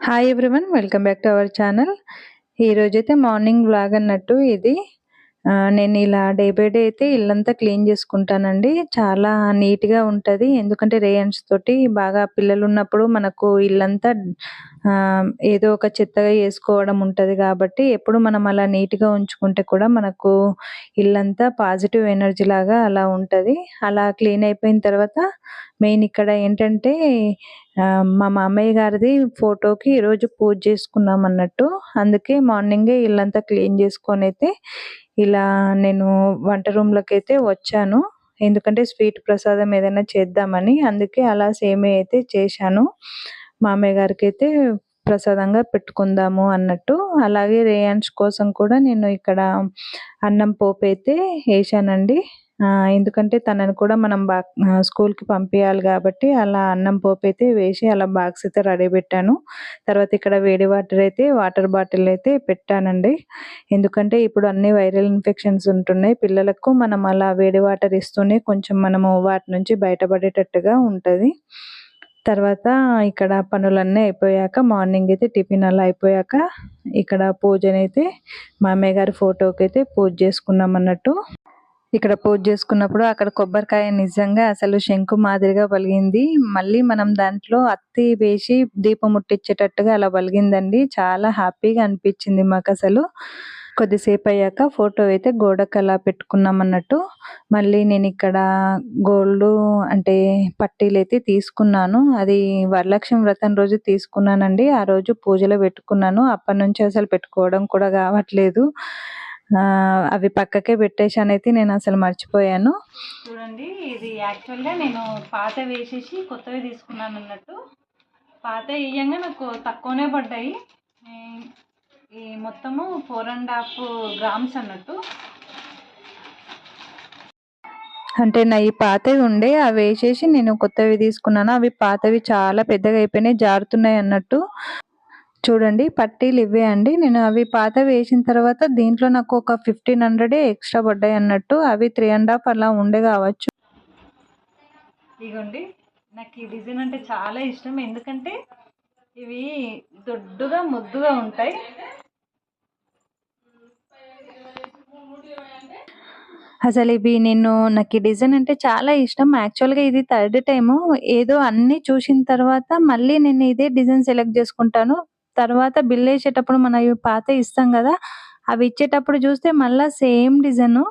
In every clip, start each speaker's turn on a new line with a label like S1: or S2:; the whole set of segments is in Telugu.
S1: Hi everyone welcome back to our channel ఈరోజైతే మార్నింగ్ బ్లాగ్ అన్నట్టు ఇది. నేను ఇలా డే బై డే అయితే ఇల్లంతా క్లీన్ చేసుకుంటానండి. చాలా నీట్గా ఉంటది. ఎందుకంటే రేయన్స్ తోటి బాగా పిల్లలు ఉన్నప్పుడు మనకు ఇల్లంతా ఏదో ఒక చెత్తగా వేసుకోవడం ఉంటుంది కాబట్టి ఎప్పుడు మనం అలా నీట్గా ఉంచుకుంటే కూడా మనకు ఇల్లంతా పాజిటివ్ ఎనర్జీ లాగా అలా ఉంటుంది. అలా క్లీన్ అయిపోయిన తర్వాత మెయిన్ ఇక్కడ ఏంటంటే మా మామయ్య గారిది ఫోటోకి ఈరోజు పూజ చేసుకున్నాం అన్నట్టు. అందుకే మార్నింగే ఇల్లంతా క్లీన్ చేసుకొని అయితే ఇలా నేను వంట రూమ్లోకి అయితే వచ్చాను. ఎందుకంటే స్వీట్ ప్రసాదం ఏదైనా చేద్దామని అందుకే అలా సేమే అయితే చేశాను. మామయ్య గారికి అయితే ప్రసాదంగా పెట్టుకుందాము అన్నట్టు. అలాగే రేయాన్స్ కోసం కూడా నేను ఇక్కడ అన్నం పోపు అయితే వేసానండి. ఎందుకంటే తనని కూడా మనం బా స్కూల్కి పంపించాలి కాబట్టి అలా అన్నం పోపు అయితే వేసి అలా బాక్స్ అయితే రెడీ పెట్టాను. తర్వాత ఇక్కడ వేడి వాటర్ అయితే వాటర్ బాటిల్ అయితే పెట్టానండి. ఎందుకంటే ఇప్పుడు అన్ని వైరల్ ఇన్ఫెక్షన్స్ ఉంటున్నాయి. పిల్లలకు మనం అలా వేడి వాటర్ ఇస్తూనే కొంచెం మనము వాటి నుంచి బయటపడేటట్టుగా ఉంటుంది. తర్వాత ఇక్కడ పనులన్నీ అయిపోయాక మార్నింగ్ అయితే టిఫిన్ అలా అయిపోయాక ఇక్కడ పూజనైతే మామయ్య గారి ఫోటోకి అయితే పూజ చేసుకున్నాం అన్నట్టు. ఇక్కడ పూజ చేసుకున్నప్పుడు అక్కడ కొబ్బరికాయ నిజంగా అసలు శంకు మాదిరిగా పలిగింది. మళ్ళీ మనం దాంట్లో అత్తి వేసి దీపం ముట్టించేటట్టుగా అలా పలిగిందండి. చాలా హ్యాపీగా అనిపించింది మాకు అసలు కొద్దిసేపు అయ్యాక ఫోటో అయితే గోడకు అలా పెట్టుకున్నాం అన్నట్టు మళ్ళీ నేను ఇక్కడ గోల్డ్ అంటే పట్టీలు అయితే తీసుకున్నాను. అది వరలక్ష్మి వ్రతం రోజు తీసుకున్నానండి. ఆ రోజు పూజలో పెట్టుకున్నాను. అప్పటి నుంచి అసలు పెట్టుకోవడం కూడా కావట్లేదు. అవి పక్కకే పెట్టేశాను అయితే నేను అసలు మర్చిపోయాను.
S2: చూడండి ఇది యాక్చువల్గా నేను పాత వేసేసి కొత్తవి తీసుకున్నాను అన్నట్టు పాత వేయంగా నాకు తక్కువనే పడ్డాయి. ఈ- మొత్తము ఫోర్ అండ్ హాఫ్ గ్రామ్స్ అన్నట్టు.
S1: అంటే నా ఈ పాతవి ఉండే అవి వేసేసి నేను కొత్తవి తీసుకున్నాను. అవి పాతవి చాలా పెద్దగా అయిపోయినాయి జారుతున్నాయి అన్నట్టు. చూడండి పట్టీలు ఇవే అండి. నేను అవి పాతవి వేసిన తర్వాత దీంట్లో నాకు ఒక ఫిఫ్టీన్ హండ్రెడ్ ఎక్స్ట్రా పడ్డాయి అన్నట్టు. అవి త్రీ అండ్ హాఫ్ అలా ఉండే కావచ్చు.
S2: ఇగోండి నాకు ఈ డిజైన్ అంటే చాలా ఇష్టం. ఎందుకంటే ఇవి దొడ్డుగా ముద్దుగా ఉంటాయి.
S1: అసలు ఇవి నేను నాకు ఈ డిజైన్ అంటే చాలా ఇష్టం. యాక్చువల్గా ఇది థర్డ్ టైము. ఏదో అన్ని చూసిన తర్వాత మళ్ళీ నేను ఇదే డిజైన్ సెలెక్ట్ చేసుకుంటాను. తర్వాత బిల్ వేసేటప్పుడు మనం పాత ఇస్తాం కదా అవి ఇచ్చేటప్పుడు చూస్తే మళ్ళీ సేమ్ డిజైన్.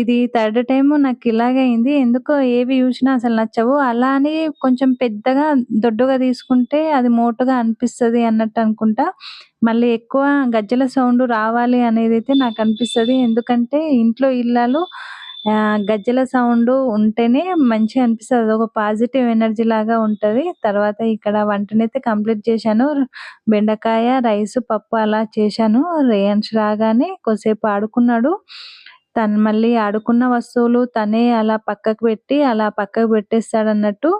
S1: ఇది థర్డ్ టైం నాకు ఇలాగే అయింది. ఎందుకో ఏవి చూసినా అసలు నచ్చవు. అలా అని కొంచెం పెద్దగా దొడ్డుగా తీసుకుంటే అది మోటుగా అనిపిస్తది అన్నట్టు అనుకుంటా. మళ్ళీ ఎక్కువ గజ్జల సౌండ్ రావాలి అనేది అయితే నాకు అనిపిస్తది. ఎందుకంటే ఇంట్లో ఇల్లాలు గజ్జల సౌండ్ ఉంటేనే మంచిగా అనిపిస్తుంది. అదొక పాజిటివ్ ఎనర్జీ లాగా ఉంటుంది. తర్వాత ఇక్కడ వంటనైతే కంప్లీట్ చేశాను. బెండకాయ రైస్ పప్పు అలా చేశాను. రేయన్స్ రాగానే కొద్దిసేపు ఆడుకున్నాడు. తను మళ్ళీ ఆడుకున్న వస్తువులు తనే అలా పక్కకు పెట్టి అలా పక్కకు పెట్టేస్తాడు అన్నట్టు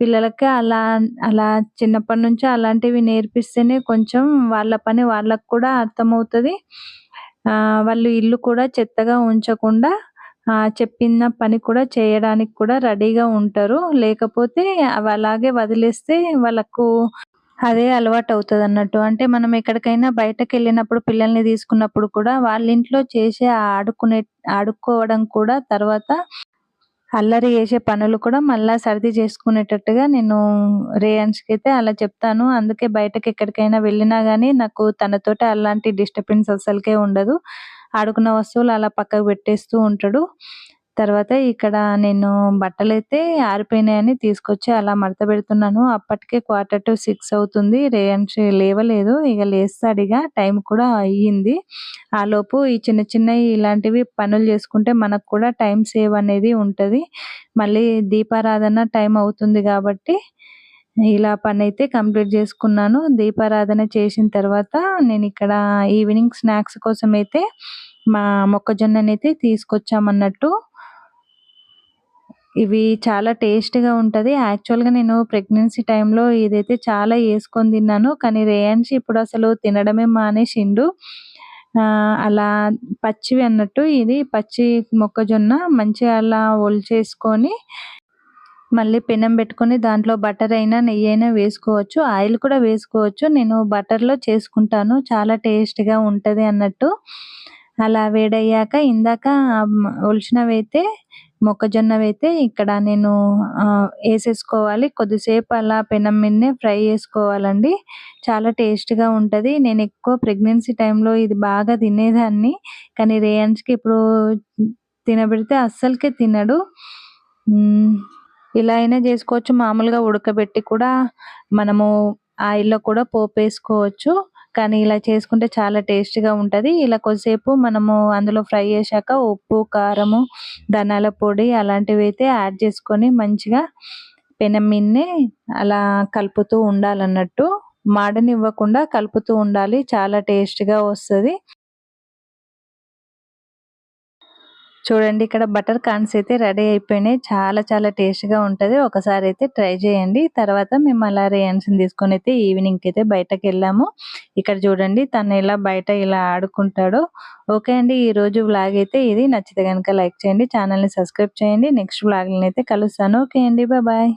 S1: పిల్లలకి అలా అలా చిన్నప్పటి నుంచి అలాంటివి నేర్పిస్తేనే కొంచెం వాళ్ళ పని వాళ్ళకు కూడా అర్థమవుతుంది. వాళ్ళు ఇల్లు కూడా చెత్తగా ఉంచకుండా చెప్పిన పని కూడా చేయడానికి కూడా రెడీగా ఉంటారు. లేకపోతే అవి అలాగే వదిలేస్తే వాళ్ళకు అదే అలవాటు అవుతుంది అన్నట్టు అంటే మనం ఎక్కడికైనా బయటకు వెళ్ళినప్పుడు పిల్లల్ని తీసుకున్నప్పుడు కూడా వాళ్ళ ఇంట్లో చేసే ఆడుకునే ఆడుకోవడం కూడా తర్వాత అల్లరి చేసే పనులు కూడా మళ్ళా సర్ది చేసుకునేటట్టుగా నేను రేయన్స్కి అయితే అలా చెప్తాను. అందుకే బయటకి ఎక్కడికైనా వెళ్ళినా గానీ నాకు తనతోటి అలాంటి డిస్టర్బెన్స్ అసలుకే ఉండదు. ఆడుకున్న వస్తువులు అలా పక్కకు పెట్టేస్తూ ఉంటాడు. తర్వాత ఇక్కడ నేను బట్టలు అయితే ఆరిపోయినాయని తీసుకొచ్చి అలా మడత పెడుతున్నాను. అప్పటికే క్వార్టర్ టు సిక్స్ అవుతుంది. రేయన్స్ లేవలేదు. ఇక లేస్తాడిగా టైం కూడా అయ్యింది. ఆ లోపు ఈ చిన్న చిన్నవి ఇలాంటివి పనులు చేసుకుంటే మనకు కూడా టైం సేవ్ అనేది ఉంటుంది. మళ్ళీ దీపారాధన టైం అవుతుంది కాబట్టి ఇలా పని అయితే కంప్లీట్ చేసుకున్నాను. దీపారాధన చేసిన తర్వాత నేను ఇక్కడ ఈవినింగ్ స్నాక్స్ కోసం అయితే మా మొక్కజొన్ననైతే తీసుకొచ్చామన్నట్టు. ఇవి చాలా టేస్ట్గా ఉంటుంది. యాక్చువల్గా నేను ప్రెగ్నెన్సీ టైంలో ఇదైతే చాలా వేసుకొని తిన్నాను. కానీ రేయన్స్ ఇప్పుడు అసలు తినడమే మానేసిండు. అలా పచ్చివి అన్నట్టు ఇది పచ్చి మొక్కజొన్న మంచిగా అలా ఒలిచేసుకొని మళ్ళీ పెనం పెట్టుకొని దాంట్లో బటర్ అయినా నెయ్యి అయినా వేసుకోవచ్చు. ఆయిల్ కూడా వేసుకోవచ్చు. నేను బటర్లో చేసుకుంటాను. చాలా టేస్ట్గా ఉంటుంది అన్నట్టు. అలా వేడయ్యాక ఇందాక ఒలిచినవైతే మొక్కజొన్నవైతే ఇక్కడ నేను వేసేసుకోవాలి. కొద్దిసేపు అలా పెనం మీదనే ఫ్రై చేసుకోవాలండి. చాలా టేస్ట్గా ఉంటుంది. నేను ఎక్కువ ప్రెగ్నెన్సీ టైంలో ఇది బాగా తినేదాన్ని. కానీ రేయన్స్కి ఇప్పుడు తినబెడితే అస్సలకే తినడు. ఇలా అయినా చేసుకోవచ్చు. మామూలుగా ఉడకబెట్టి కూడా మనము ఆయిల్లో కూడా పోపు వేసుకోవచ్చు కానీ ఇలా చేసుకుంటే చాలా టేస్ట్గా ఉంటుంది. ఇలా కొద్దిసేపు మనము అందులో ఫ్రై చేశాక ఉప్పు కారము ధనాల పొడి అలాంటివి అయితే యాడ్ చేసుకొని మంచిగా పెనమిన్ని అలా కలుపుతూ ఉండాలన్నట్టు. మాడనివ్వకుండా కలుపుతూ ఉండాలి. చాలా టేస్ట్గా వస్తుంది. చూడండి ఇక్కడ బటర్ కాన్స్ అయితే రెడీ అయిపోయినాయి. చాలా చాలా టేస్ట్గా ఉంటుంది. ఒకసారి అయితే ట్రై చేయండి. తర్వాత మేము అలా రేయన్స్ని తీసుకొని అయితే ఈవినింగ్కి అయితే బయటకు వెళ్ళాము. ఇక్కడ చూడండి తను ఇలా బయట ఇలా ఆడుకుంటాడో. ఓకే అండి ఈ రోజు వ్లాగ్ అయితే ఇది. నచ్చితే కనుక లైక్ చేయండి ఛానల్ని సబ్స్క్రైబ్ చేయండి. నెక్స్ట్ వ్లాగ్ని అయితే కలుస్తాను. ఓకే అండి బాయ్.